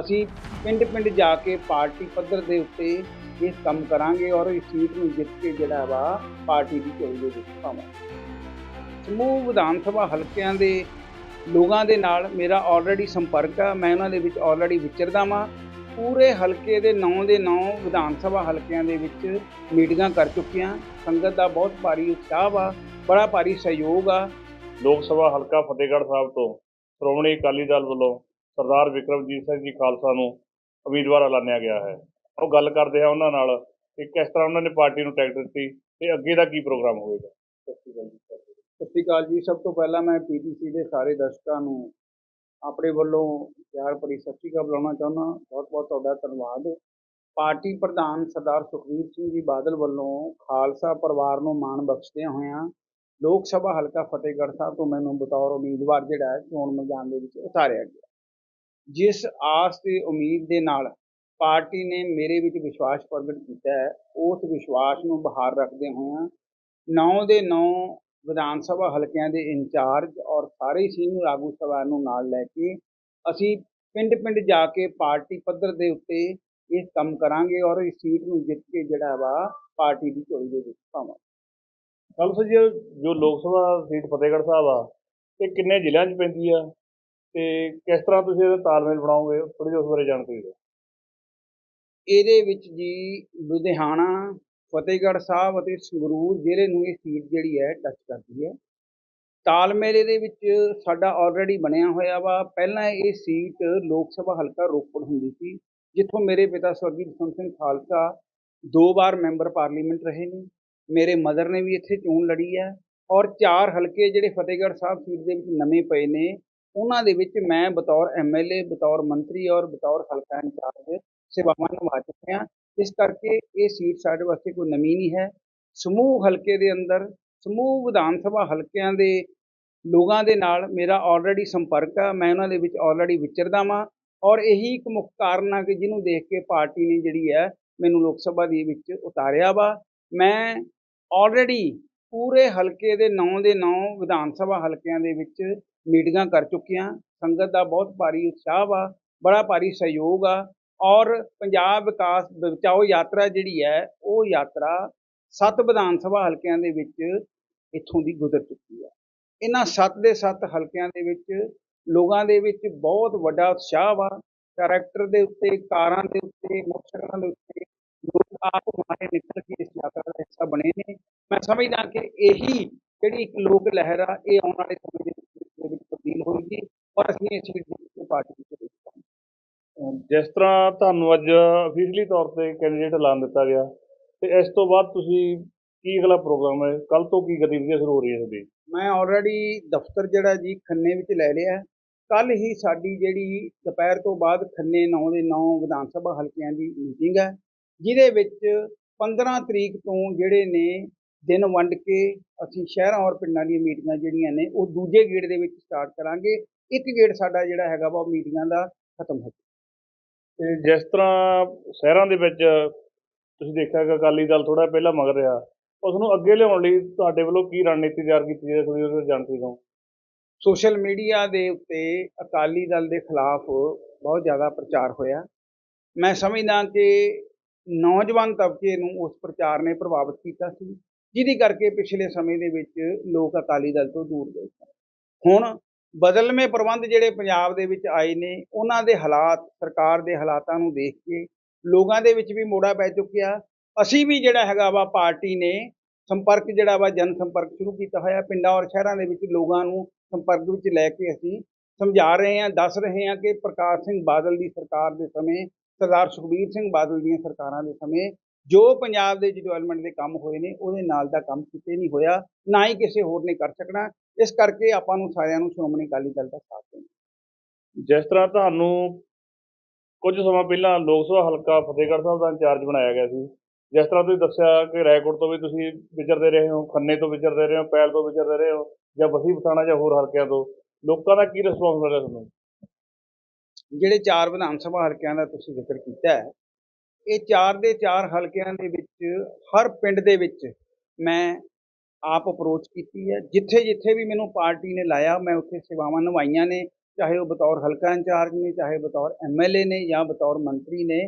ਅਸੀਂ ਪਿੰਡ ਪਿੰਡ ਜਾ ਕੇ ਪਾਰਟੀ ਪੱਧਰ ਦੇ ਉੱਤੇ ਇਹ ਕੰਮ ਕਰਾਂਗੇ ਔਰ ਇਸ ਸੀਟ ਨੂੰ ਜਿੱਤ ਕੇ ਜਿਹੜਾ ਵਾ ਪਾਰਟੀ ਦੀ ਝੋਲੀ ਦੇ ਵਿੱਚ ਪਾਵਾਂਗੇ। ਸਮੂਹ ਵਿਧਾਨ ਸਭਾ ਹਲਕਿਆਂ ਦੇ ਲੋਕਾਂ ਦੇ ਨਾਲ ਮੇਰਾ ਆਲਰੇਡੀ ਸੰਪਰਕ ਆ, ਮੈਂ ਉਹਨਾਂ ਦੇ ਵਿੱਚ ਆਲਰੇਡੀ ਵਿਚਰਦਾ ਵਾਂ। ਪੂਰੇ ਹਲਕੇ ਦੇ 9 ਦੇ 9 ਵਿਧਾਨ ਸਭਾ ਹਲਕਿਆਂ ਦੇ ਵਿੱਚ ਮੀਟਿੰਗਾਂ ਕਰ ਚੁੱਕੀਆਂ। ਸੰਗਤ ਦਾ ਬਹੁਤ ਭਾਰੀ ਉਤਸ਼ਾਹ ਵਾ, ਬੜਾ ਭਾਰੀ ਸਹਿਯੋਗ ਆ। ਲੋਕ ਸਭਾ ਹਲਕਾ ਫਤਿਹਗੜ੍ਹ ਸਾਹਿਬ ਤੋਂ, ਸ਼੍ਰੋਮਣੀ ਅਕਾਲੀ ਦਲ ਵੱਲੋਂ ਸਰਦਾਰ ਵਿਕਰਮਜੀਤ ਸਿੰਘ ਜੀ ਖਾਲਸਾ ਨੂੰ ਉਮੀਦਵਾਰ ਐਲਾਨਿਆ ਗਿਆ ਹੈ। ਉਹ ਗੱਲ ਕਰਦੇ ਆ ਉਹਨਾਂ ਨਾਲ ਕਿ ਕਿਸ ਤਰ੍ਹਾਂ ਉਹਨਾਂ ਨੇ ਪਾਰਟੀ ਨੂੰ ਟਿਕਟ ਦਿੱਤੀ ਤੇ ਅੱਗੇ ਦਾ ਕੀ ਪ੍ਰੋਗਰਾਮ ਹੋਵੇਗਾ। ਸਤਿ ਸ਼੍ਰੀ ਅਕਾਲ ਜੀ। ਸਤਿ ਸ਼੍ਰੀ ਅਕਾਲ ਜੀ ਸਭ ਤੋਂ ਪਹਿਲਾਂ ਮੈਂ ਪੀਟੀਸੀ ਦੇ ਸਾਰੇ ਦਰਸ਼ਕਾਂ ਨੂੰ ਆਪਣੇ ਵੱਲੋਂ ਪਿਆਰ ਭਰੀ ਸਤਿ ਸ਼੍ਰੀ ਅਕਾਲ ਬੁਲਾਉਣਾ ਚਾਹੁੰਦਾ ਬਹੁਤ ਬਹੁਤ ਤੁਹਾਡਾ ਧੰਨਵਾਦ। ਪਾਰਟੀ ਪ੍ਰਧਾਨ ਸਰਦਾਰ ਸੁਖਬੀਰ ਸਿੰਘ ਜੀ ਬਾਦਲ ਵੱਲੋਂ ਖਾਲਸਾ ਪਰਿਵਾਰ ਨੂੰ ਮਾਣ ਬਖਸ਼ਦਿਆਂ ਹੋਇਆਂ ਲੋਕ ਸਭਾ ਹਲਕਾ ਫਤਿਹਗੜ੍ਹ ਸਾਹਿਬ ਤੋਂ ਮੈਨੂੰ ਬਤੌਰ ਉਮੀਦਵਾਰ ਜਿਹੜਾ ਹੈ ਚੋਣ ਮੈਦਾਨ ਦੇ ਵਿੱਚ ਉਤਾਰਿਆ ਗਿਆ। ਜਿਸ ਆਸ ਤੇ ਉਮੀਦ ਦੇ ਨਾਲ ਪਾਰਟੀ ਨੇ ਮੇਰੇ ਵਿੱਚ ਵਿਸ਼ਵਾਸ ਪ੍ਰਗਟ ਕੀਤਾ ਹੈ, ਉਸ ਵਿਸ਼ਵਾਸ ਨੂੰ ਬਹਾਰ ਰੱਖਦੇ ਹੋਇਆਂ 9 ਦੇ 9 ਵਿਧਾਨ ਸਭਾ ਹਲਕਿਆਂ ਦੇ ਇੰਚਾਰਜ ਔਰ ਸਾਰੇ ਸੀਨੀਅਰ ਆਗੂ ਸਭਾ ਨੂੰ ਨਾਲ ਲੈ ਕੇ ਅਸੀਂ ਪਿੰਡ ਪਿੰਡ ਜਾ ਕੇ ਪਾਰਟੀ ਪੱਧਰ ਦੇ ਉੱਤੇ ਇਹ ਕੰਮ ਕਰਾਂਗੇ ਔਰ ਇਸ ਸੀਟ ਨੂੰ ਜਿੱਤ ਕੇ ਜਿਹੜਾ ਵਾ ਪਾਰਟੀ ਦੀ ਝੋਲੀ ਦੇ ਵਿੱਚ ਪਾਵਾਂਗੇ। ਖਾਲਸਾ ਜੀ, ਜੋ ਲੋਕ ਸਭਾ ਸੀਟ ਫਤਿਹਗੜ੍ਹ ਸਾਹਿਬ ਆ, ਇਹ ਕਿੰਨੇ ਜ਼ਿਲ੍ਹਿਆਂ 'ਚ ਪੈਂਦੀ ਆ? ਤੇ ਕਿਸ ਤਰ੍ਹਾਂ ਤੁਸੀਂ ਇਹਦਾ ਤਾਲਮੇਲ ਬਣਾਓਗੇ? ਥੋੜੀ ਜਿਹੀ ਉਸ ਬਾਰੇ ਜਾਣਕਾਰੀ ਦਿਓ। ਇਹਦੇ ਵਿੱਚ ਜੀ ਲੁਧਿਆਣਾ, ਫਤਿਹਗੜ੍ਹ ਸਾਹਿਬ ਅਤੇ ਸੰਗਰੂਰ ਜ਼ਿਲ੍ਹੇ ਨੂੰ ਇਹ ਸੀਟ ਜਿਹੜੀ ਹੈ ਟੱਚ ਕਰਦੀ ਹੈ। ਤਾਲਮੇਲ ਇਹਦੇ ਵਿੱਚ ਸਾਡਾ ਆਲਰੇਡੀ ਬਣਿਆ ਹੋਇਆ ਵਾ। ਪਹਿਲਾਂ ਇਹ ਸੀਟ ਲੋਕ ਸਭਾ ਹਲਕਾ ਰੋਪੜ ਹੁੰਦੀ ਸੀ, ਜਿੱਥੋਂ ਮੇਰੇ ਪਿਤਾ ਸਵਰਗੀ ਬਸੰਤ ਸਿੰਘ ਖਾਲਸਾ ਦੋ ਵਾਰ ਮੈਂਬਰ ਪਾਰਲੀਮੈਂਟ ਰਹੇ ਨੇ। ਮੇਰੇ ਮਦਰ ਨੇ ਵੀ ਇੱਥੇ ਚੋਣ ਲੜੀ ਹੈ ਔਰ ਚਾਰ ਹਲਕੇ ਜਿਹੜੇ ਫਤਿਹਗੜ੍ਹ ਸਾਹਿਬ ਸੀਟ ਦੇ ਵਿੱਚ ਨਵੇਂ ਪਏ ਨੇ ਉਹਨਾਂ ਦੇ ਵਿੱਚ ਮੈਂ ਬਤੌਰ ਐਮਐਲਏ ਬਤੌਰ ਮੰਤਰੀ ਔਰ ਬਤੌਰ ਹਲਕਾ ਇੰਚਾਰਜ ਸੇਵਾਵਾਂ ਨਿਭਾ ਚੁੱਕਿਆ ਇਸ ਕਰਕੇ ਇਹ ਸੀਟ ਸਾਡੇ ਵਾਸਤੇ ਕੋਈ ਨਵੀਂ ਨਹੀਂ ਹੈ। ਸਮੂਹ ਹਲਕੇ ਦੇ ਅੰਦਰ, ਸਮੂਹ ਵਿਧਾਨ ਸਭਾ ਹਲਕਿਆਂ ਦੇ ਲੋਕਾਂ ਦੇ ਨਾਲ ਮੇਰਾ ਆਲਰੇਡੀ ਸੰਪਰਕ ਆ, ਮੈਂ ਉਹਨਾਂ ਦੇ ਵਿੱਚ ਆਲਰੇਡੀ ਵਿਚਰਦਾ ਵਾਂ ਔਰ ਇਹੀ ਇੱਕ ਮੁੱਖ ਕਾਰਨ ਆ ਕਿ ਜਿਹਨੂੰ ਦੇਖ ਕੇ ਪਾਰਟੀ ਨੇ ਜਿਹੜੀ ਹੈ ਮੈਨੂੰ ਲੋਕ ਸਭਾ ਦੇ ਵਿੱਚ ਉਤਾਰਿਆ ਵਾ। ਮੈਂ ਆਲਰੇਡੀ ਪੂਰੇ ਹਲਕੇ ਦੇ 9 ਦੇ 9 ਵਿਧਾਨ ਸਭਾ ਹਲਕਿਆਂ ਦੇ ਵਿੱਚ ਮੀਟਿੰਗਾਂ ਕਰ ਚੁੱਕੀਆਂ। ਸੰਗਤ ਦਾ ਬਹੁਤ ਭਾਰੀ ਉਤਸ਼ਾਹ ਵਾ, ਬੜਾ ਭਾਰੀ ਸਹਿਯੋਗ ਆ। ਔਰ ਪੰਜਾਬ ਵਿਕਾਸ ਬਚਾਓ ਯਾਤਰਾ ਜਿਹੜੀ ਹੈ, ਉਹ ਯਾਤਰਾ ਸੱਤ ਵਿਧਾਨ ਸਭਾ ਹਲਕਿਆਂ ਦੇ ਵਿੱਚ ਇੱਥੋਂ ਦੀ ਗੁਜ਼ਰ ਚੁੱਕੀ ਆ ਇਹਨਾਂ ਸੱਤ ਦੇ ਸੱਤ ਹਲਕਿਆਂ ਦੇ ਵਿੱਚ ਲੋਕਾਂ ਦੇ ਵਿੱਚ ਬਹੁਤ ਵੱਡਾ ਉਤਸ਼ਾਹ ਵਾ। ਟਰੈਕਟਰ ਦੇ ਉੱਤੇ, ਕਾਰਾਂ ਦੇ ਉੱਤੇ, ਮੋਟਰਸਾਈਕਲਾਂ ਦੇ ਉੱਤੇ ਲੋਕ ਆਪ ਮਾਰੇ ਨਿਕਲ ਕੇ ਇਸ ਯਾਤਰਾ ਦਾ ਹਿੱਸਾ ਬਣੇ ਨੇ। ਮੈਂ ਸਮਝਦਾ ਕਿ ਇਹੀ ਜਿਹੜੀ ਇੱਕ ਲੋਕ ਲਹਿਰ ਆ, ਇਹ ਆਉਣ ਵਾਲੇ ਸਮੇਂ ਦੇ ਤਬਦੀਲ ਹੋਏਗੀ ਔਰ ਅਸੀਂ ਇਸ ਵਿੱਚ ਪਾਰਟੀ ਵਿੱਚ ਜਿਸ ਤਰ੍ਹਾਂ ਤੁਹਾਨੂੰ ਅੱਜ ਅਫੀਸ਼ਲੀ ਤੌਰ ਤੇ ਕੈਂਡੀਡੇਟ ਐਲਾਨ ਦਿੱਤਾ ਗਿਆ ਤੇ ਇਸ ਤੋਂ ਬਾਅਦ ਤੁਸੀਂ ਕੀ ਅਗਲਾ ਪ੍ਰੋਗਰਾਮ ਹੈ? ਕੱਲ ਤੋਂ ਕੀ ਗਤੀਵਿਧੀਆਂ ਸ਼ੁਰੂ ਹੋ ਰਹੀਆਂ ਤੁਹਾਡੀ? ਮੈਂ ਆਲਰੇਡੀ ਦਫ਼ਤਰ ਜਿਹੜਾ ਜੀ ਖੰਨੇ ਵਿੱਚ ਲੈ ਲਿਆ। ਕੱਲ ਹੀ ਸਾਡੀ ਜਿਹੜੀ ਦੁਪਹਿਰ ਤੋਂ ਬਾਅਦ ਖੰਨੇ 9 ਦੇ 9 ਵਿਧਾਨ ਸਭਾ ਹਲਕਿਆਂ ਦੀ ਮੀਟਿੰਗ ਹੈ ਜਿਹਦੇ ਵਿੱਚ 15 ਤਰੀਕ ਤੋਂ ਜਿਹੜੇ ਨੇ ਦਿਨ ਵੰਡ ਕੇ ਅਸੀਂ ਸ਼ਹਿਰਾਂ ਔਰ ਪਿੰਡਾਂ ਦੀਆਂ ਮੀਟਿੰਗਾਂ ਜਿਹੜੀਆਂ ਨੇ ਉਹ ਦੂਜੇ ਗੇੜ ਦੇ ਵਿੱਚ ਸਟਾਰਟ ਕਰਾਂਗੇ। ਇੱਕ ਗੇੜ ਸਾਡਾ ਜਿਹੜਾ ਹੈਗਾ ਵਾ ਉਹ ਮੀਟਿੰਗਾਂ ਦਾ ਖਤਮ ਹੋ ਤੇ ਜਿਸ ਤਰ੍ਹਾਂ ਸ਼ਹਿਰਾਂ ਦੇ ਵਿੱਚ ਤੁਸੀਂ ਦੇਖਿਆ ਕਿ ਅਕਾਲੀ ਦਲ ਥੋੜਾ ਪਹਿਲਾਂ ਮਗਰ ਰਿਹਾ ਉਸ ਨੂੰ ਅੱਗੇ ਲਿਆਉਣ ਲਈ ਤੁਹਾਡੇ ਵੱਲੋਂ ਕੀ ਰਣਨੀਤੀ ਤਿਆਰ ਕੀਤੀ ਹੈ ਥੋੜੀ ਉਹਦੇ ਜਾਣਕਾਰੀ ਦਿਓ ਸੋਸ਼ਲ ਮੀਡੀਆ ਦੇ ਉੱਤੇ ਅਕਾਲੀ ਦਲ ਦੇ ਖਿਲਾਫ ਬਹੁਤ ਜ਼ਿਆਦਾ ਪ੍ਰਚਾਰ ਹੋਇਆ। ਮੈਂ ਸਮਝਦਾ ਕਿ ਨੌਜਵਾਨ ਤਬਕੇ ਨੂੰ ਉਸ ਪ੍ਰਚਾਰ ਨੇ ਪ੍ਰਭਾਵਿਤ ਕੀਤਾ ਸੀ। ਜਿਹਦੀ ਕਰਕੇ ਪਿਛਲੇ ਸਮੇਂ ਦੇ ਵਿੱਚ ਲੋਕ ਅਕਾਲੀ ਦਲ ਤੋਂ ਦੂਰ ਗਏ ਹੁਣ ਬਦਲਵੇਂ ਪ੍ਰਬੰਧ ਜਿਹੜੇ ਪੰਜਾਬ ਦੇ ਵਿੱਚ ਆਏ ਨੇ, ਉਹਨਾਂ ਦੇ ਹਾਲਾਤ, ਸਰਕਾਰ ਦੇ ਹਾਲਾਤਾਂ ਨੂੰ ਦੇਖ ਕੇ ਲੋਕਾਂ ਦੇ ਵਿੱਚ ਵੀ ਮੋੜਾ ਪੈ ਚੁੱਕਿਆ। ਅਸੀਂ ਵੀ ਜਿਹੜਾ ਹੈਗਾ ਵਾ ਪਾਰਟੀ ਨੇ ਸੰਪਰਕ ਜਿਹੜਾ ਵਾ ਜਨ ਸੰਪਰਕ ਸ਼ੁਰੂ ਕੀਤਾ ਹੋਇਆ। ਪਿੰਡਾਂ ਔਰ ਸ਼ਹਿਰਾਂ ਦੇ ਵਿੱਚ ਲੋਕਾਂ ਨੂੰ ਸੰਪਰਕ ਵਿੱਚ ਲੈ ਕੇ ਅਸੀਂ ਸਮਝਾ ਰਹੇ ਹਾਂ, ਦੱਸ ਰਹੇ ਹਾਂ ਕਿ ਪ੍ਰਕਾਸ਼ ਸਿੰਘ ਬਾਦਲ ਦੀ ਸਰਕਾਰ ਦੇ ਸਮੇਂ, ਸਰਦਾਰ ਸੁਖਬੀਰ ਸਿੰਘ ਬਾਦਲ ਦੀਆਂ ਸਰਕਾਰਾਂ ਦੇ ਸਮੇਂ ਜੋ ਪੰਜਾਬ ਦੇ ਡਿਵੈਲਪਮੈਂਟ ਦੇ ਕੰਮ ਹੋਏ ਨੇ ਉਹਦੇ ਨਾਲ ਦਾ ਕੰਮ ਕਿਤੇ ਨਹੀਂ ਹੋਇਆ ਨਾ ਹੀ ਕਿਸੇ ਹੋਰ ਨੇ ਕਰ ਸਕਣਾ। ਇਸ ਕਰਕੇ ਆਪਾਂ ਨੂੰ ਸਾਰਿਆਂ ਨੂੰ ਸ਼੍ਰੋਮਣੀ ਅਕਾਲੀ ਦਲ ਦਾ ਸਾਥ ਦੇਣਾ। ਜਿਸ ਤਰ੍ਹਾਂ ਤੁਹਾਨੂੰ ਕੁਝ ਸਮਾਂ ਪਹਿਲਾਂ ਲੋਕ ਸਭਾ ਹਲਕਾ ਫਤਿਹਗੜ੍ਹ ਸਾਹਿਬ ਦਾ ਇੰਚਾਰਜ ਬਣਾਇਆ ਗਿਆ ਸੀ ਜਿਸ ਤਰ੍ਹਾਂ ਤੁਸੀਂ ਦੱਸਿਆ ਕਿ ਰਾਏਕੋਟ ਤੋਂ ਵੀ ਤੁਸੀਂ ਵਿਚਰਦੇ ਰਹੇ ਹੋ ਖੰਨੇ ਤੋਂ ਵਿਚਰਦੇ ਰਹੇ ਹੋ ਪੈਲ ਤੋਂ ਵਿਚਰਦੇ ਰਹੇ ਹੋ ਜਾਂ ਬਸੀ ਪਠਾਣਾ ਜਾਂ ਹੋਰ ਹਲਕਿਆਂ ਤੋਂ ਲੋਕਾਂ ਦਾ ਕੀ ਰਿਸਪੌਂਸ ਮਿਲਿਆ ਤੁਹਾਨੂੰ? ਜਿਹੜੇ ਚਾਰ ਵਿਧਾਨ ਸਭਾ ਹਲਕਿਆਂ ਦਾ ਤੁਸੀਂ ਜ਼ਿਕਰ ਕੀਤਾ ਹੈ ਇਹ ਚਾਰ ਦੇ ਚਾਰ ਹਲਕਿਆਂ ਦੇ ਵਿੱਚ, ਹਰ ਪਿੰਡ ਦੇ ਵਿੱਚ ਮੈਂ ਆਪ ਅਪਰੋਚ ਕੀਤੀ ਹੈ। ਜਿੱਥੇ ਜਿੱਥੇ ਵੀ ਮੈਨੂੰ ਪਾਰਟੀ ਨੇ ਲਾਇਆ, ਮੈਂ ਉੱਥੇ ਸੇਵਾਵਾਂ ਨਿਭਾਈਆਂ ਨੇ, ਚਾਹੇ ਉਹ ਬਤੌਰ ਹਲਕਾ ਇੰਚਾਰਜ ਨੇ, ਚਾਹੇ ਬਤੌਰ ਐਮਐਲਏ ਨੇ ਜਾਂ ਬਤੌਰ ਮੰਤਰੀ ਨੇ,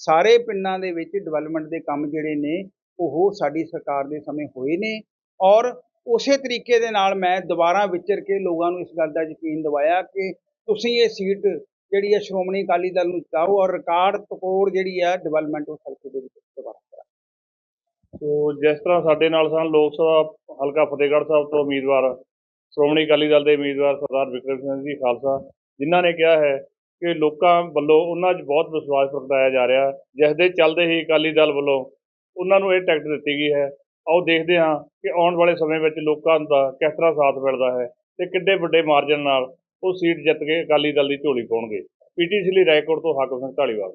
ਸਾਰੇ ਪਿੰਡਾਂ ਦੇ ਵਿੱਚ ਡਿਵੈਲਪਮੈਂਟ ਦੇ ਕੰਮ ਜਿਹੜੇ ਨੇ, ਉਹ ਸਾਡੀ ਸਰਕਾਰ ਦੇ ਸਮੇਂ ਹੋਏ ਨੇ ਔਰ ਉਸੇ ਤਰੀਕੇ ਦੇ ਨਾਲ ਮੈਂ ਦੁਬਾਰਾ ਵਿਚਰ ਕੇ ਲੋਕਾਂ ਨੂੰ ਇਸ ਗੱਲ ਦਾ ਯਕੀਨ ਦਿਵਾਇਆ ਕਿ ਤੁਸੀਂ ਇਹ ਸੀਟ ਜਿਹੜੀ ਹੈ ਸ਼੍ਰੋਮਣੀ ਅਕਾਲੀ ਦਲ ਨੂੰ ਜਿਤਾਓ ਔਰ ਰਿਕਾਰਡ ਤਕੋੜ ਜਿਹੜੀ ਹੈ ਡਿਵੈਲਪਮੈਂਟ ਉਸ ਹਲਕੇ ਦੇ ਵਿੱਚ ਦੁਬਾਰਾ ਕਰਾਓ। ਸੋ ਜਿਸ ਤਰ੍ਹਾਂ ਸਾਡੇ ਨਾਲ ਸਨ ਲੋਕ ਸਭਾ, ਹਲਕਾ ਫਤਿਹਗੜ੍ਹ ਸਾਹਿਬ ਤੋਂ ਉਮੀਦਵਾਰ, ਸ਼੍ਰੋਮਣੀ ਅਕਾਲੀ ਦਲ ਦੇ ਉਮੀਦਵਾਰ ਸਰਦਾਰ ਵਿਕਰਮ ਸਿੰਘ ਜੀ ਖਾਲਸਾ, ਜਿਨ੍ਹਾਂ ਨੇ ਕਿਹਾ ਹੈ ਕਿ ਲੋਕਾਂ ਵੱਲੋਂ ਉਹਨਾਂ 'ਚ ਬਹੁਤ ਵਿਸ਼ਵਾਸ ਪ੍ਰਗਟਾਇਆ ਜਾ ਰਿਹਾ, ਜਿਸ ਦੇ ਚੱਲਦੇ ਹੀ ਅਕਾਲੀ ਦਲ ਵੱਲੋਂ ਉਹਨਾਂ ਨੂੰ ਇਹ ਟਿਕਟ ਦਿੱਤੀ ਗਈ ਹੈ। ਆਓ ਦੇਖਦੇ ਹਾਂ ਕਿ ਆਉਣ ਵਾਲੇ ਸਮੇਂ ਵਿੱਚ ਲੋਕਾਂ ਦਾ ਕਿਸ ਤਰ੍ਹਾਂ ਸਾਥ ਮਿਲਦਾ ਹੈ ਤੇ ਕਿੱਡੇ ਵੱਡੇ ਮਾਰਜਨ ਨਾਲ ਉਹ ਸੀਟ ਜਿੱਤ ਕੇ ਅਕਾਲੀ ਦਲ ਦੀ ਝੋਲੀ ਪਾਉਣਗੇ ਪੀਟੀਸੀ ਲਈ ਰਾਏਕੋਟ ਤੋਂ ਹਾਕਮ ਸਿੰਘ ਢਾਲੀਵਾਲ